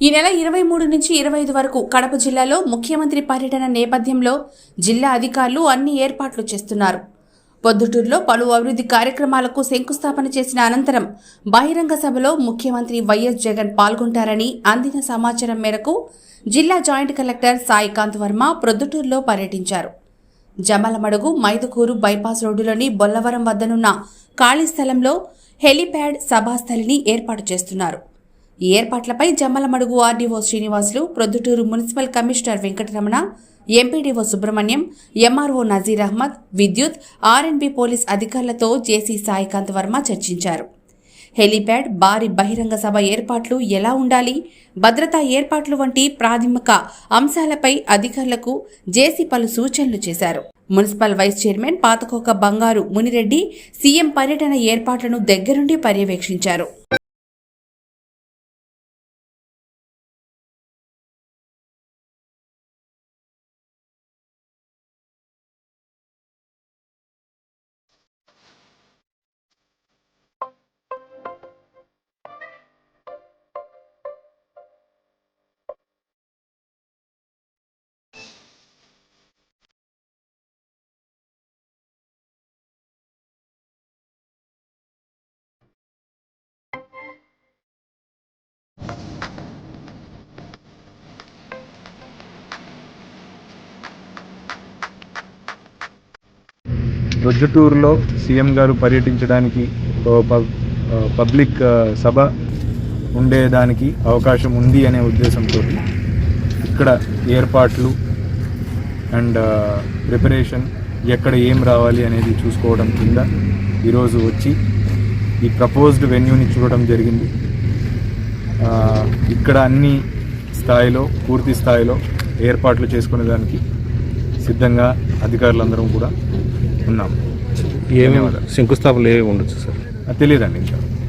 ఈ నెల ఇరవై మూడు నుంచి ఇరవై ఐదు వరకు కడప జిల్లాలో ముఖ్యమంత్రి పర్యటన నేపథ్యంలో జిల్లా అధికారులు అన్ని ఏర్పాట్లు చేస్తున్నారు. పొద్దుటూరులో పలు అభివృద్ధి కార్యక్రమాలకు శంకుస్థాపన చేసిన అనంతరం బహిరంగ సభలో ముఖ్యమంత్రి వైఎస్ జగన్ పాల్గొంటారని అందిన సమాచారం మేరకు జిల్లా జాయింట్ కలెక్టర్ సాయికాంత్ వర్మ ప్రొద్దుటూరులో పర్యటించారు. జమలమడుగు మైదుకూరు బైపాస్ రోడ్డులోని బొల్లవరం వద్దనున్న ఖాళీ స్థలంలో హెలీప్యాడ్ సభాస్థలిని ఏర్పాటు చేస్తున్నారు. ఈ ఏర్పాట్లపై Jammalamadugu RDO Srinivasulu Proddatur municipal commissioner Venkataramana MPDO Subrahmanyam MRO Nazir Ahmed విద్యుత్ ఆర్ఎన్బి పోలీస్ అధికారులతో జేసీ సాయికాంత్ వర్మ చర్చించారు. హెలీప్యాడ్ భారీ బహిరంగ సభ ఏర్పాట్లు ఎలా ఉండాలి భద్రతా ఏర్పాట్లు వంటి ప్రాథమిక అంశాలపై అధికారులకు జేసీ పలు సూచనలు చేశారు. మున్సిపల్ వైస్ చైర్మన్ పాతకోక బంగారు మునిరెడ్డి సీఎం పర్యటన ఏర్పాట్లను దగ్గరుండి పర్యవేక్షించారు. రొజ్జుటూరులో సీఎం గారు పర్యటించడానికి పబ్- పబ్లిక్ సభ ఉండేదానికి అవకాశం ఉంది అనే ఉద్దేశంతో ఇక్కడ ఏర్పాట్లు అండ్ ప్రిపరేషన్ ఎక్కడ ఏం రావాలి అనేది చూసుకోవడం కింద ఈరోజు వచ్చి ఈ ప్రపోజ్డ్ వెన్యూని చూడడం జరిగింది. ఇక్కడ అన్ని స్థాయిలో పూర్తి స్థాయిలో ఏర్పాట్లు చేసుకునే దానికి సిద్ధంగా అధికారులందరం కూడా ఉన్నాం. ఏమేమి. శంకుస్థాపనలు ఏమి ఉండొచ్చు సార్? తెలియదండి ఇంకా.